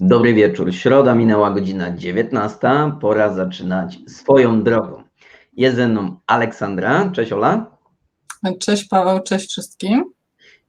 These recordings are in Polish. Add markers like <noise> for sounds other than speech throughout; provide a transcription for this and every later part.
Dobry wieczór. Środa minęła godzina 19. Pora zaczynać swoją drogą. Jest ze mną Aleksandra. Cześć Ola. Cześć Paweł, cześć wszystkim.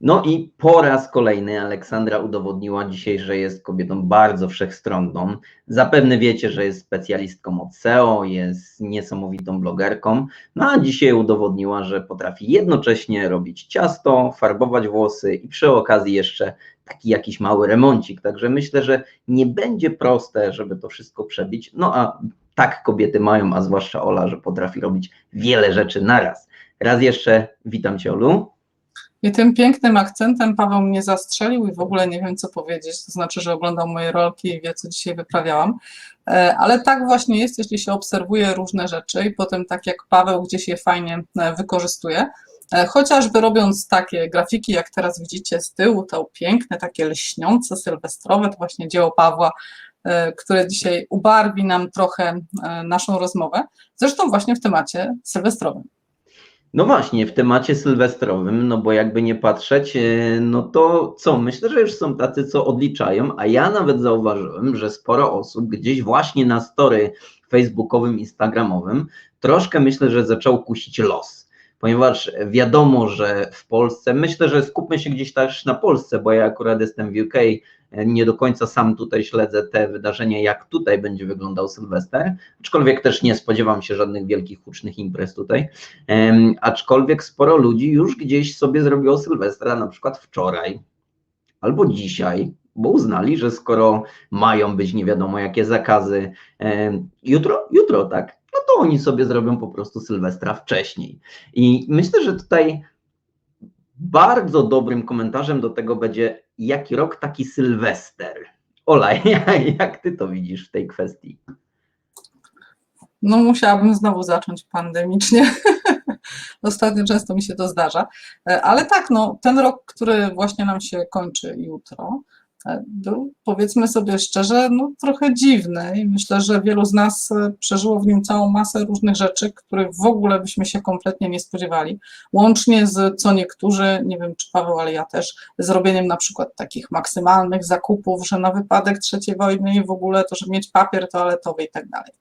No i po raz kolejny Aleksandra udowodniła dzisiaj, że jest kobietą bardzo wszechstronną. Zapewne wiecie, że jest specjalistką od SEO, jest niesamowitą blogerką, no a dzisiaj udowodniła, że potrafi jednocześnie robić ciasto, farbować włosy i przy okazji jeszcze taki jakiś mały remoncik. Także myślę, że nie będzie proste, żeby to wszystko przebić. No a tak kobiety mają, a zwłaszcza Ola, że potrafi robić wiele rzeczy naraz. Raz jeszcze witam Cię, Olu. I tym pięknym akcentem Paweł mnie zastrzelił i w ogóle nie wiem, co powiedzieć. To znaczy, że oglądał moje rolki i wie, co dzisiaj wyprawiałam. E, ale tak właśnie jest, jeśli się obserwuje różne rzeczy i potem, tak jak Paweł, gdzieś je fajnie e, wykorzystuje. E, chociażby robiąc takie grafiki, jak teraz widzicie z tyłu, to piękne, takie lśniące, sylwestrowe, to właśnie dzieło Pawła, które dzisiaj ubarwi nam trochę naszą rozmowę. Zresztą właśnie w temacie sylwestrowym. No właśnie, w temacie sylwestrowym, no bo jakby nie patrzeć, e, no to co, myślę, że już są tacy, co odliczają, a ja nawet zauważyłem, że sporo osób gdzieś właśnie na story facebookowym, instagramowym troszkę myślę, że zaczął kusić los ponieważ wiadomo, że w Polsce, myślę, że skupmy się gdzieś też na Polsce, bo ja akurat jestem w UK, nie do końca sam tutaj śledzę te wydarzenia, jak tutaj będzie wyglądał Sylwester, aczkolwiek też nie spodziewam się żadnych wielkich, hucznych imprez tutaj, aczkolwiek sporo ludzi już gdzieś sobie zrobiło Sylwestra, na przykład wczoraj albo dzisiaj, bo uznali, że skoro mają być nie wiadomo jakie zakazy, jutro, jutro tak, oni sobie zrobią po prostu Sylwestra wcześniej. I myślę, że tutaj bardzo dobrym komentarzem do tego będzie, jaki rok taki Sylwester. Ola, <laughs> jak ty to widzisz w tej kwestii? No, musiałabym znowu zacząć pandemicznie. <laughs> Ostatnio często mi się to zdarza. Ale tak, no, ten rok, który właśnie nam się kończy jutro, był, powiedzmy sobie szczerze, no, trochę dziwny i myślę, że wielu z nas e, przeżyło w nim całą masę różnych rzeczy, których w ogóle byśmy się kompletnie nie spodziewali. Łącznie z co niektórzy, nie wiem czy Paweł, ale ja też, zrobieniem na przykład takich maksymalnych zakupów, że na wypadek trzeciej wojny i w ogóle to, żeby mieć papier toaletowy i tak dalej.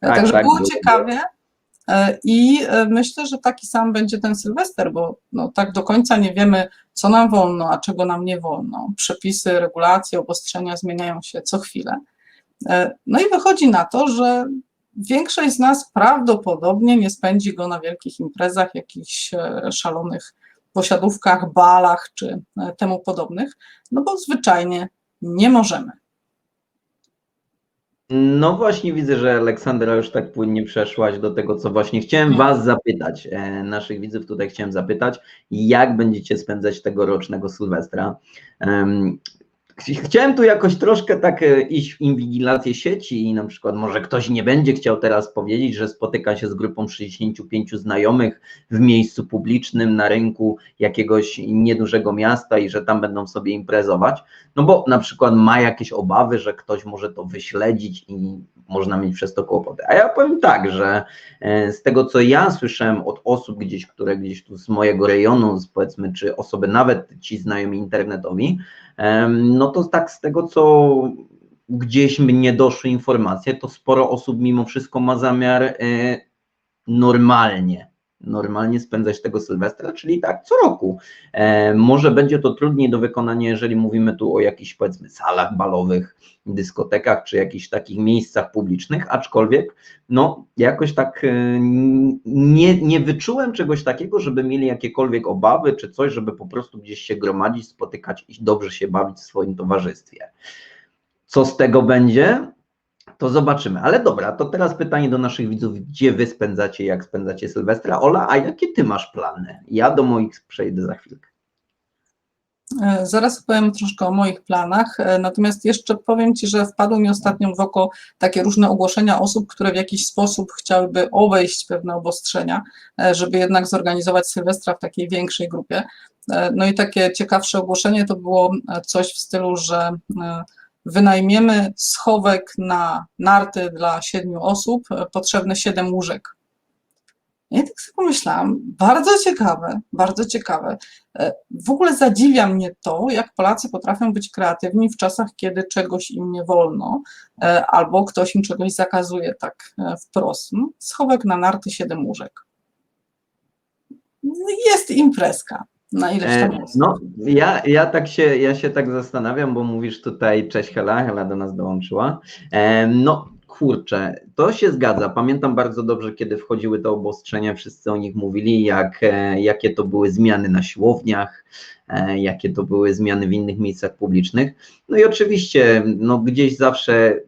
Tak, Także tak, było ciekawie. E, I e, myślę, że taki sam będzie ten Sylwester, bo no, tak do końca nie wiemy, co nam wolno, a czego nam nie wolno. Przepisy, regulacje, obostrzenia zmieniają się co chwilę. E, no i wychodzi na to, że większość z nas prawdopodobnie nie spędzi go na wielkich imprezach, jakichś szalonych posiadówkach, balach czy temu podobnych, no bo zwyczajnie nie możemy. No właśnie widzę, że Aleksandra już tak płynnie przeszłaś do tego, co właśnie chciałem Was zapytać, e, naszych widzów tutaj chciałem zapytać, jak będziecie spędzać tegorocznego Sylwestra. Chciałem tu jakoś troszkę tak e, iść w inwigilację sieci i na przykład może ktoś nie będzie chciał teraz powiedzieć, że spotyka się z grupą 65 znajomych w miejscu publicznym na rynku jakiegoś niedużego miasta i że tam będą sobie imprezować, no bo na przykład ma jakieś obawy, że ktoś może to wyśledzić i można mieć przez to kłopoty. A ja powiem tak, że e, z tego co ja słyszałem od osób gdzieś, które gdzieś tu z mojego rejonu, powiedzmy, czy osoby nawet ci znajomi internetowi, no to tak z tego, co gdzieś mnie doszły informacje, to sporo osób mimo wszystko ma zamiar e, normalnie, normalnie spędzać tego Sylwestra, czyli tak co roku. E, może będzie to trudniej do wykonania, jeżeli mówimy tu o jakichś powiedzmy salach balowych, dyskotekach czy jakichś takich miejscach publicznych, aczkolwiek no jakoś tak e, nie, nie wyczułem czegoś takiego, żeby mieli jakiekolwiek obawy czy coś, żeby po prostu gdzieś się gromadzić, spotykać i dobrze się bawić w swoim towarzystwie. Co z tego będzie? To zobaczymy. Ale dobra, to teraz pytanie do naszych widzów, gdzie wy spędzacie, jak spędzacie Sylwestra? Ola, a jakie ty masz plany? Ja do moich przejdę za chwilkę. E, zaraz opowiem troszkę o moich planach, e, natomiast jeszcze powiem Ci, że wpadły mi ostatnio w oko takie różne ogłoszenia osób, które w jakiś sposób chciałyby obejść pewne obostrzenia, e, żeby jednak zorganizować Sylwestra w takiej większej grupie. No i takie ciekawsze ogłoszenie to było coś w stylu, że wynajmiemy schowek na narty dla siedmiu osób, potrzebne siedem łóżek. Ja tak sobie pomyślałam, bardzo ciekawe, bardzo ciekawe. E, W ogóle zadziwia mnie to, jak Polacy potrafią być kreatywni w czasach, kiedy czegoś im nie wolno, e, albo ktoś im czegoś zakazuje tak e, wprost. No, Schowek na narty, siedem łóżek. Jest imprezka na ileś tam osób. No, ja, ja, tak się, ja się tak zastanawiam, bo mówisz tutaj, cześć Hela, Hela do nas dołączyła. E, No, kurczę, to się zgadza. Pamiętam bardzo dobrze, kiedy wchodziły te obostrzenia, wszyscy o nich mówili, jak, e, jakie to były zmiany na siłowniach, e, jakie to były zmiany w innych miejscach publicznych. No i oczywiście, no gdzieś zawsze,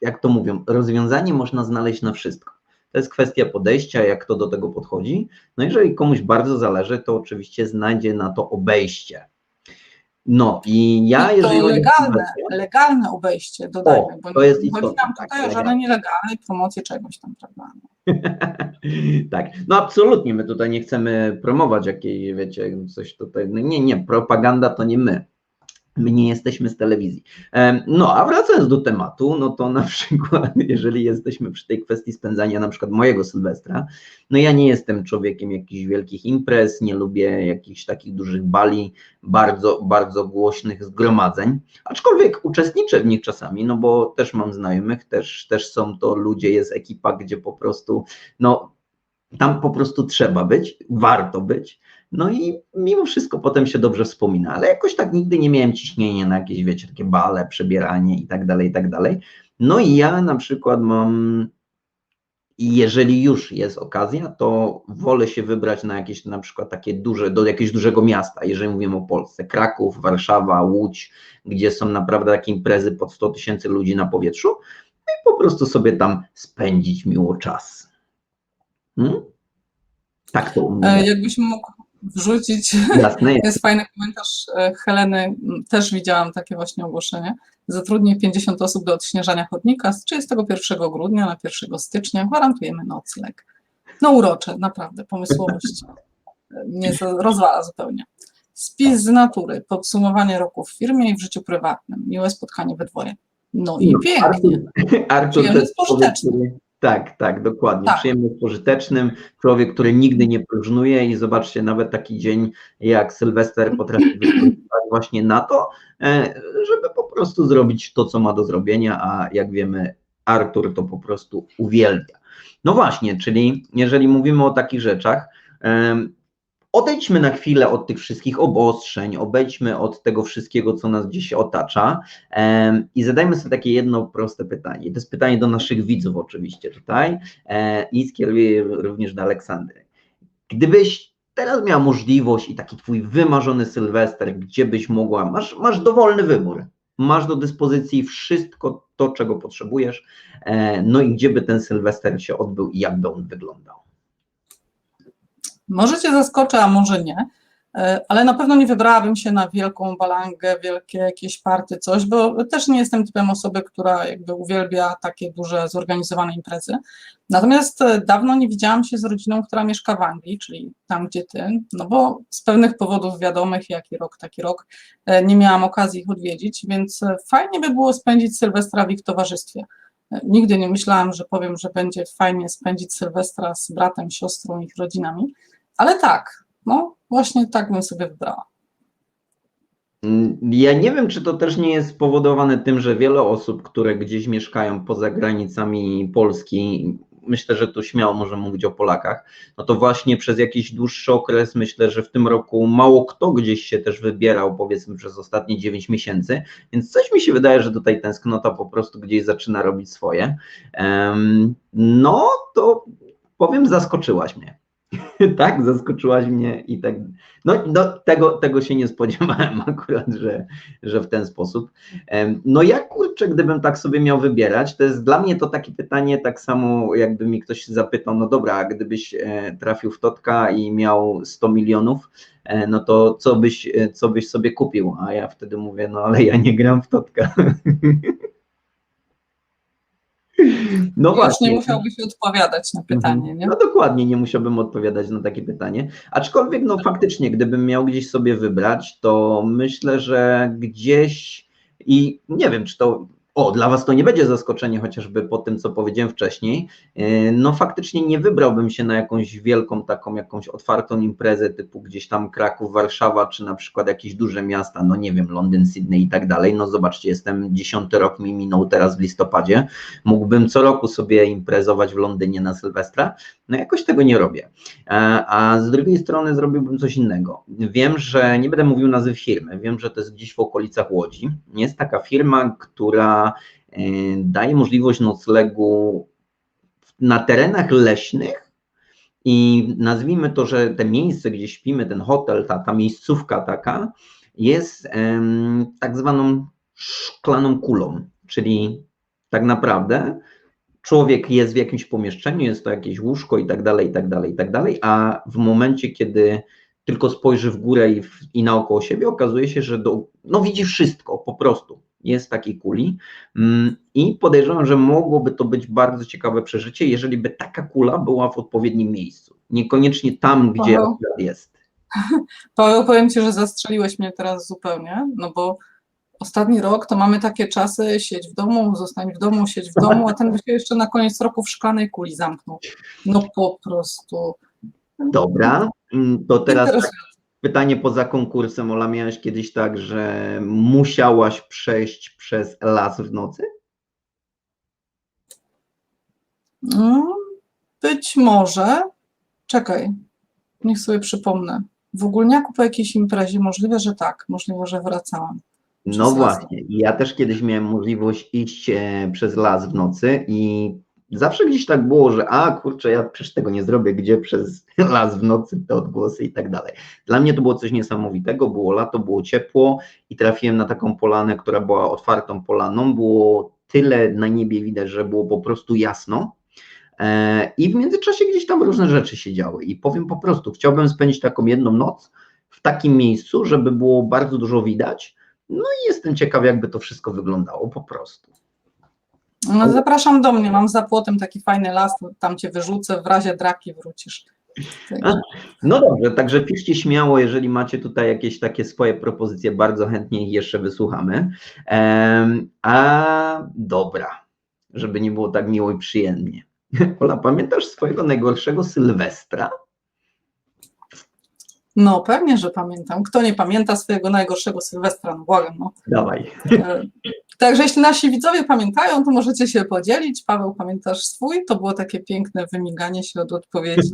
jak to mówią, rozwiązanie można znaleźć na wszystko. To jest kwestia podejścia, jak kto do tego podchodzi. No jeżeli komuś bardzo zależy, to oczywiście znajdzie na to obejście. No i ja, I to jeżeli legalne, legalne obejście, dodajmy, O, bo to jest nie chodzi nam tak, tutaj o żadne legalne. nielegalne promocje czegoś tam, prawda? <laughs> tak, no absolutnie, my tutaj nie chcemy promować jakiej, wiecie, coś tutaj, no nie, nie, propaganda to nie my. My nie jesteśmy z telewizji. No, a wracając do tematu, no to na <laughs> przykład, jeżeli jesteśmy przy tej kwestii spędzania na przykład mojego Sylwestra, no ja nie jestem człowiekiem jakichś wielkich imprez, nie lubię jakichś takich dużych bali, bardzo, bardzo głośnych zgromadzeń, aczkolwiek uczestniczę w nich czasami, no bo też mam znajomych, też, też są to ludzie, jest ekipa, gdzie po prostu, no tam po prostu trzeba być, warto być, no i mimo wszystko potem się dobrze wspomina, ale jakoś tak nigdy nie miałem ciśnienia na jakieś, wiecie, takie bale, przebieranie i tak dalej, i tak dalej. No i ja na przykład mam, i jeżeli już jest okazja, to wolę się wybrać na jakieś na przykład takie duże, do jakiegoś dużego miasta, jeżeli mówimy o Polsce, Kraków, Warszawa, Łódź, gdzie są naprawdę takie imprezy pod 100 tysięcy ludzi na powietrzu, no i po prostu sobie tam spędzić miło czas. Hmm? Tak to u mnie. E, Jakbyś mógł wrzucić Jasne <laughs> jest. Jest fajny komentarz e, Heleny, też widziałam takie właśnie ogłoszenie. Zatrudnię 50 osób do odśnieżania chodnika z 31 grudnia na 1 stycznia. Gwarantujemy nocleg. No urocze, naprawdę, pomysłowość <laughs> mnie rozwala zupełnie. Spis z natury, podsumowanie roku w firmie i w życiu prywatnym. Miłe spotkanie we dwoje. No i No, pięknie. Artur <laughs> Przyjemny jest tak, tak, dokładnie. Tak. Przyjemny z pożytecznym, człowiek, który nigdy nie próżnuje i zobaczcie, nawet taki dzień jak Sylwester potrafi <clears throat> wykorzystać właśnie na to, e, żeby po prostu zrobić to, co ma do zrobienia, a jak wiemy, Artur to po prostu uwielbia. No właśnie, czyli jeżeli mówimy o takich rzeczach, odejdźmy na chwilę od tych wszystkich obostrzeń, obejdźmy od tego wszystkiego, co nas dziś otacza i zadajmy sobie takie jedno proste pytanie. To jest pytanie do naszych widzów oczywiście tutaj i skieruję również do Aleksandry. Gdybyś teraz miała możliwość i taki twój wymarzony Sylwester, gdzie byś mogła, masz, masz dowolny wybór, masz do dyspozycji wszystko to, czego potrzebujesz, e, no i gdzie by ten Sylwester się odbył i jak by on wyglądał? Może cię zaskoczę, a może nie, e, ale na pewno nie wybrałabym się na wielką balangę, wielkie jakieś party, coś, bo też nie jestem typem osoby, która jakby uwielbia takie duże, zorganizowane imprezy. Natomiast e, dawno nie widziałam się z rodziną, która mieszka w Anglii, czyli tam, gdzie ty, no bo z pewnych powodów wiadomych, jaki rok, taki rok, e, nie miałam okazji ich odwiedzić, więc fajnie by było spędzić Sylwestra w ich towarzystwie. Nigdy nie myślałam, że powiem, że będzie fajnie spędzić Sylwestra z bratem, siostrą, ich rodzinami, ale tak, no właśnie tak bym sobie wybrała. Mm, Ja nie wiem, czy to też nie jest spowodowane tym, że wiele osób, które gdzieś mieszkają poza granicami Polski, myślę, że tu śmiało możemy mówić o Polakach, no to właśnie przez jakiś dłuższy okres, myślę, że w tym roku mało kto gdzieś się też wybierał, powiedzmy przez ostatnie 9 miesięcy, więc coś mi się wydaje, że tutaj tęsknota po prostu gdzieś zaczyna robić swoje. No to powiem, zaskoczyłaś mnie. <laughs> tak, zaskoczyłaś mnie i tak. No, no tego, tego się nie spodziewałem <laughs> akurat, że, że w ten sposób. No ja kurczę, gdybym tak sobie miał wybierać, to jest dla mnie to takie pytanie, tak samo jakby mi ktoś zapytał, no dobra, gdybyś e, trafił w Totka i miał 100 milionów, e, no to co byś, e, co byś sobie kupił? A ja wtedy mówię, no ale ja nie gram w Totka. <laughs> No Już właśnie. nie musiałbyś odpowiadać na pytanie, nie? No dokładnie, nie musiałbym odpowiadać na takie pytanie. Aczkolwiek, no faktycznie, gdybym miał gdzieś sobie wybrać, to myślę, że gdzieś i nie wiem, czy to O, dla Was to nie będzie zaskoczenie, chociażby po tym, co powiedziałem wcześniej. Yy, No faktycznie nie wybrałbym się na jakąś wielką, taką jakąś otwartą imprezę typu gdzieś tam Kraków, Warszawa, czy na przykład jakieś duże miasta, no nie wiem, Londyn, Sydney i tak dalej. No zobaczcie, jestem dziesiąty rok mi minął teraz w listopadzie. Mógłbym co roku sobie imprezować w Londynie na Sylwestra, no jakoś tego nie robię. E, A z drugiej strony zrobiłbym coś innego. Wiem, że nie będę mówił nazwy firmy, wiem, że to jest gdzieś w okolicach Łodzi. Jest taka firma, która e, daje możliwość noclegu na terenach leśnych i nazwijmy to, że te miejsce, gdzie śpimy, ten hotel, ta, ta miejscówka taka, jest tak zwaną szklaną kulą, czyli tak naprawdę człowiek jest w jakimś pomieszczeniu, jest to jakieś łóżko i tak dalej, i tak dalej, i tak dalej, a w momencie, kiedy tylko spojrzy w górę i, w, i naokoło siebie, okazuje się, że do, no widzi wszystko po prostu. Jest takiej kuli Mm, i podejrzewam, że mogłoby to być bardzo ciekawe przeżycie, jeżeli by taka kula była w odpowiednim miejscu. Niekoniecznie tam, gdzie akurat jest. <laughs> Paweł, powiem Ci, że zastrzeliłeś mnie teraz zupełnie, no bo ostatni rok to mamy takie czasy, siedź w domu, zostań w domu, siedź w domu, a ten by się jeszcze na koniec roku w szklanej kuli zamknął. No po prostu. Dobra, mm, to teraz Interesujące. Pytanie poza konkursem. Ola, miałaś kiedyś tak, że musiałaś przejść przez las w nocy? Mm, Być może, czekaj, niech sobie przypomnę. W Ogólniaku po jakiejś imprezie, możliwe, że tak, możliwe, że wracałam. No właśnie, ja też kiedyś miałem możliwość iść e, przez las w nocy i zawsze gdzieś tak było, że a kurczę, ja przecież tego nie zrobię, gdzie przez <laughs> las w nocy te odgłosy i tak dalej. Dla mnie to było coś niesamowitego, było lato, było ciepło i trafiłem na taką polanę, która była otwartą polaną, było tyle na niebie widać, że było po prostu jasno. E, I w międzyczasie gdzieś tam różne rzeczy się działy. I powiem po prostu, chciałbym spędzić taką jedną noc w takim miejscu, żeby było bardzo dużo widać, no i jestem ciekaw, jakby to wszystko wyglądało po prostu. No, zapraszam do mnie, mam za płotem taki fajny las, tam cię wyrzucę, w razie draki wrócisz. A, No dobrze, także piszcie śmiało, jeżeli macie tutaj jakieś takie swoje propozycje, bardzo chętnie ich jeszcze wysłuchamy. A dobra, żeby nie było tak miło i przyjemnie. <laughs> Ola, pamiętasz swojego najgorszego Sylwestra? No pewnie, że pamiętam. Kto nie pamięta swojego najgorszego Sylwestra, no błagam, no. Dawaj. Także jeśli nasi widzowie pamiętają, to możecie się podzielić. Paweł, pamiętasz swój? To było takie piękne wymiganie się od odpowiedzi.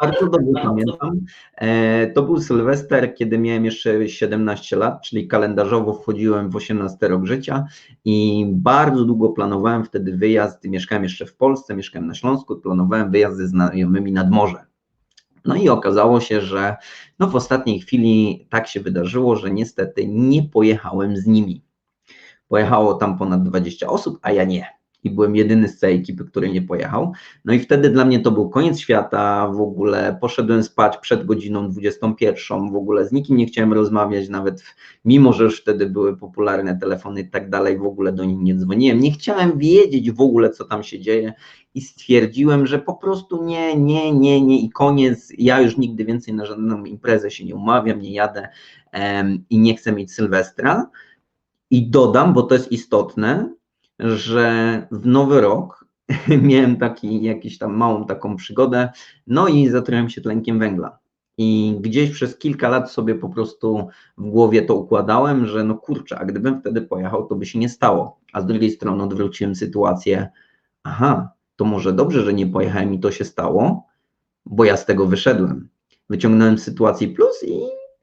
Bardzo dobrze pamiętam. E, To był Sylwester, kiedy miałem jeszcze 17 lat, czyli kalendarzowo wchodziłem w 18 rok życia i bardzo długo planowałem wtedy wyjazd. Mieszkałem jeszcze w Polsce, mieszkałem na Śląsku, planowałem wyjazd ze znajomymi nad morze. No i okazało się, że no w ostatniej chwili tak się wydarzyło, że niestety nie pojechałem z nimi. Pojechało tam ponad 20 osób, a ja nie. I byłem jedyny z całej ekipy, który nie pojechał. No i wtedy dla mnie to był koniec świata, w ogóle poszedłem spać przed godziną 21, w ogóle z nikim nie chciałem rozmawiać, nawet mimo, że już wtedy były popularne telefony i tak dalej, w ogóle do nich nie dzwoniłem, nie chciałem wiedzieć w ogóle, co tam się dzieje i stwierdziłem, że po prostu nie, nie, nie, nie i koniec, ja już nigdy więcej na żadną imprezę się nie umawiam, nie jadę em, i nie chcę mieć Sylwestra. I dodam, bo to jest istotne, że w nowy rok <laughs> miałem taki, jakiś tam małą taką przygodę, no i zatrułem się tlenkiem węgla. I gdzieś przez kilka lat sobie po prostu w głowie to układałem, że no kurczę, a gdybym wtedy pojechał, to by się nie stało. A z drugiej strony odwróciłem sytuację, aha, to może dobrze, że nie pojechałem i to się stało, bo ja z tego wyszedłem. Wyciągnąłem sytuację plus i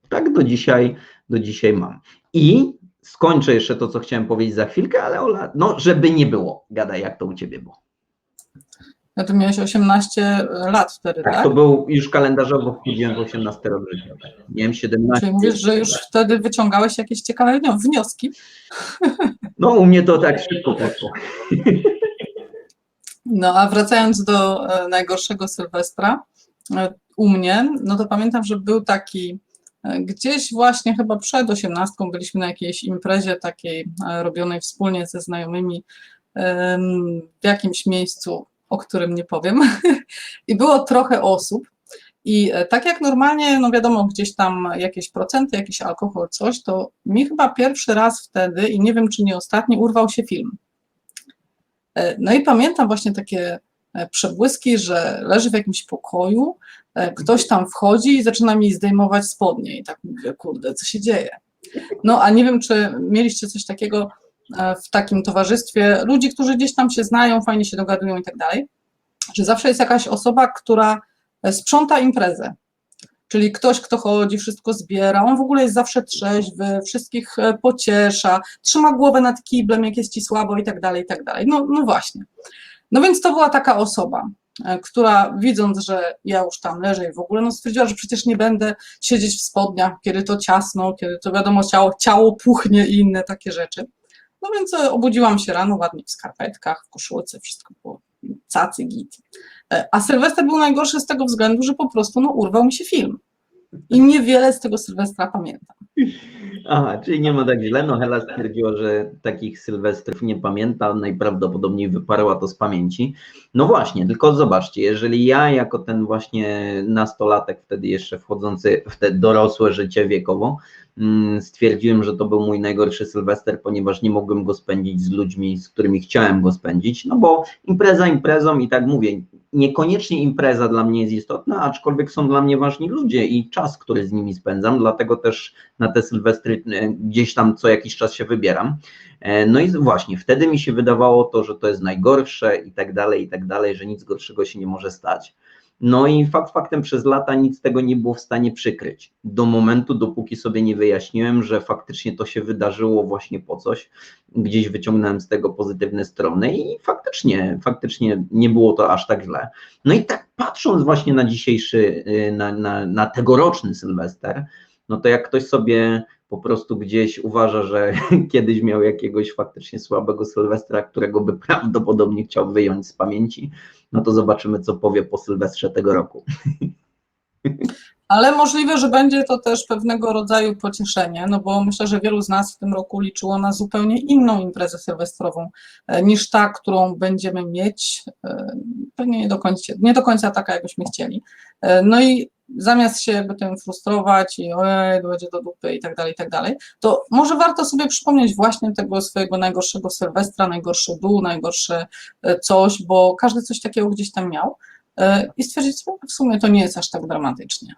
tak do dzisiaj, do dzisiaj mam. I skończę jeszcze to, co chciałem powiedzieć za chwilkę, ale Ola, no żeby nie było, gadaj jak to u Ciebie było. Ja tu miałeś 18 lat wtedy, Tak, tak? to był już kalendarzowo wchodziłem w 18 rok życia. tak. Miałem 17. Czyli mówisz, że już wtedy wyciągałeś jakieś ciekawe wnio- wnioski. <laughs> No u mnie to tak szybko poszło. <laughs> No a wracając do e, najgorszego Sylwestra, e, u mnie, no to pamiętam, że był taki e, gdzieś właśnie chyba przed osiemnastką byliśmy na jakiejś imprezie takiej e, robionej wspólnie ze znajomymi w jakimś miejscu, o którym nie powiem. <laughs> I było trochę osób. I e, tak jak normalnie, no wiadomo, gdzieś tam jakieś procenty, jakiś alkohol, coś, to mi chyba pierwszy raz wtedy, i nie wiem czy nie ostatni, urwał się film. E, No i pamiętam właśnie takie przebłyski, że leży w jakimś pokoju, e, ktoś tam wchodzi i zaczyna mi zdejmować spodnie i tak mówię, kurde, co się dzieje? No a nie wiem, czy mieliście coś takiego e, w takim towarzystwie ludzi, którzy gdzieś tam się znają, fajnie się dogadują i tak dalej, że zawsze jest jakaś osoba, która e, sprząta imprezę. Czyli ktoś, kto chodzi, wszystko zbiera, on w ogóle jest zawsze trzeźwy, wszystkich e, pociesza, trzyma głowę nad kiblem, jak jest ci słabo i tak dalej, i tak dalej. No, no właśnie. No więc to była taka osoba, e, która widząc, że ja już tam leżę i w ogóle, no stwierdziła, że przecież nie będę siedzieć w spodniach, kiedy to ciasno, kiedy to wiadomo, ciało, ciało puchnie i inne takie rzeczy. No więc e, obudziłam się rano ładnie w skarpetkach, w koszulce, wszystko było cacy git. E, A Sylwester był najgorszy z tego względu, że po prostu no, urwał mi się film. I niewiele z tego Sylwestra pamiętam. Aha, czyli nie ma tak źle. No Hela stwierdziła, że takich sylwestrów nie pamięta, najprawdopodobniej wyparła to z pamięci. No właśnie, tylko zobaczcie, jeżeli ja jako ten właśnie nastolatek, wtedy jeszcze wchodzący w te dorosłe życie wiekowo, stwierdziłem, że to był mój najgorszy sylwester, ponieważ nie mogłem go spędzić z ludźmi, z którymi chciałem go spędzić, no bo impreza imprezą i tak mówię, niekoniecznie impreza dla mnie jest istotna, aczkolwiek są dla mnie ważni ludzie i czas, który z nimi spędzam, dlatego też na te sylwestry e, gdzieś tam co jakiś czas się wybieram. E, No i właśnie, wtedy mi się wydawało to, że to jest najgorsze i tak dalej, i tak dalej, że nic gorszego się nie może stać. No i fakt faktem przez lata nic tego nie było w stanie przykryć. Do momentu, dopóki sobie nie wyjaśniłem, że faktycznie to się wydarzyło właśnie po coś, gdzieś wyciągnąłem z tego pozytywne strony i faktycznie, faktycznie nie było to aż tak źle. No i tak patrząc właśnie na dzisiejszy, y, na, na, na tegoroczny Sylwester, no to jak ktoś sobie po prostu gdzieś uważa, że <laughs> kiedyś miał jakiegoś faktycznie słabego Sylwestra, którego by prawdopodobnie chciał wyjąć z pamięci, no to zobaczymy, co powie po Sylwestrze tego roku. Ale możliwe, że będzie to też pewnego rodzaju pocieszenie, no bo myślę, że wielu z nas w tym roku liczyło na zupełnie inną imprezę sylwestrową e, niż ta, którą będziemy mieć. E, Pewnie nie do końca, nie do końca taka, jakbyśmy chcieli. E, No i zamiast się tym frustrować i ojej, będzie do dupy i tak dalej, i tak dalej, to może warto sobie przypomnieć właśnie tego swojego najgorszego sylwestra, najgorszy dół, najgorsze e, coś, bo każdy coś takiego gdzieś tam miał e, i stwierdzić sobie, w sumie to nie jest aż tak dramatycznie.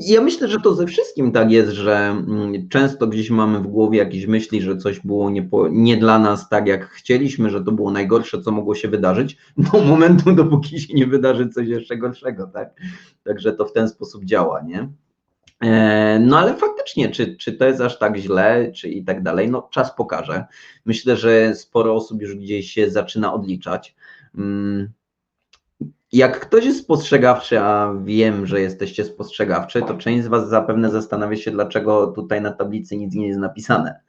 Ja myślę, że to ze wszystkim tak jest, że mm, często gdzieś mamy w głowie jakieś myśli, że coś było nie, po, nie dla nas tak, jak chcieliśmy, że to było najgorsze, co mogło się wydarzyć, <laughs> do momentu, dopóki się nie wydarzy coś jeszcze gorszego, tak? Także to w ten sposób działa, nie? E, No ale faktycznie, czy, czy to jest aż tak źle, czy i tak dalej, no czas pokaże. Myślę, że sporo osób już gdzieś się zaczyna odliczać. Mm, Jak ktoś jest spostrzegawczy, a wiem, że jesteście spostrzegawczy, to część z Was zapewne zastanawia się, dlaczego tutaj na tablicy nic nie jest napisane. <laughs>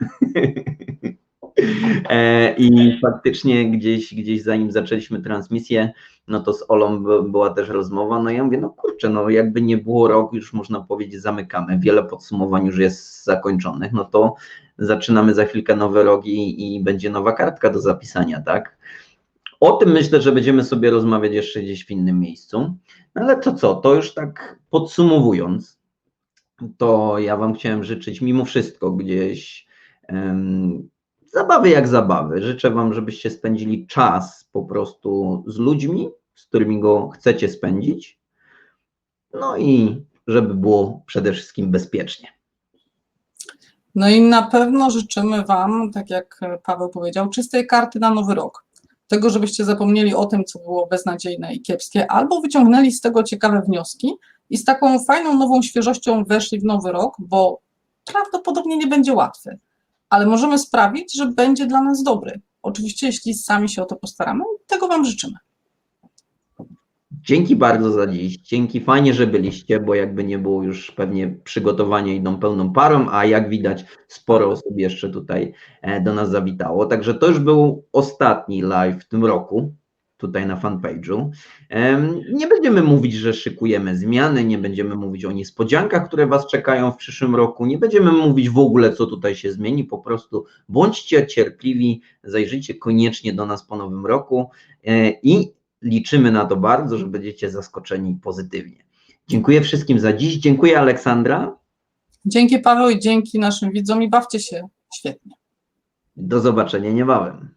E, I faktycznie gdzieś, gdzieś zanim zaczęliśmy transmisję, no to z Olą by- była też rozmowa, no ja mówię, no kurczę, no jakby nie było rok, już można powiedzieć zamykamy, wiele podsumowań już jest zakończonych, no to zaczynamy za chwilkę nowy rok i, i będzie nowa kartka do zapisania, tak? O tym myślę, że będziemy sobie rozmawiać jeszcze gdzieś w innym miejscu. No ale to co, to już tak podsumowując, to ja Wam chciałem życzyć mimo wszystko gdzieś em, zabawy jak zabawy. Życzę Wam, żebyście spędzili czas po prostu z ludźmi, z którymi go chcecie spędzić. No i żeby było przede wszystkim bezpiecznie. No i na pewno życzymy Wam, tak jak Paweł powiedział, czystej karty na nowy rok. Tego, żebyście zapomnieli o tym, co było beznadziejne i kiepskie, albo wyciągnęli z tego ciekawe wnioski i z taką fajną, nową świeżością weszli w nowy rok, bo prawdopodobnie nie będzie łatwy, ale możemy sprawić, że będzie dla nas dobry. Oczywiście, jeśli sami się o to postaramy, tego Wam życzymy. Dzięki bardzo za dziś. Dzięki, fajnie, że byliście, bo jakby nie było już pewnie przygotowania idą pełną parą, a jak widać sporo osób jeszcze tutaj e, do nas zawitało. Także to już był ostatni live w tym roku tutaj na fanpage'u. Nie będziemy mówić, że szykujemy zmiany, nie będziemy mówić o niespodziankach, które Was czekają w przyszłym roku, nie będziemy mówić w ogóle, co tutaj się zmieni, po prostu bądźcie cierpliwi, zajrzyjcie koniecznie do nas po nowym roku e, i liczymy na to bardzo, że będziecie zaskoczeni pozytywnie. Dziękuję wszystkim za dziś. Dziękuję Aleksandra. Dzięki Paweł i dzięki naszym widzom i bawcie się świetnie. Do zobaczenia niebawem.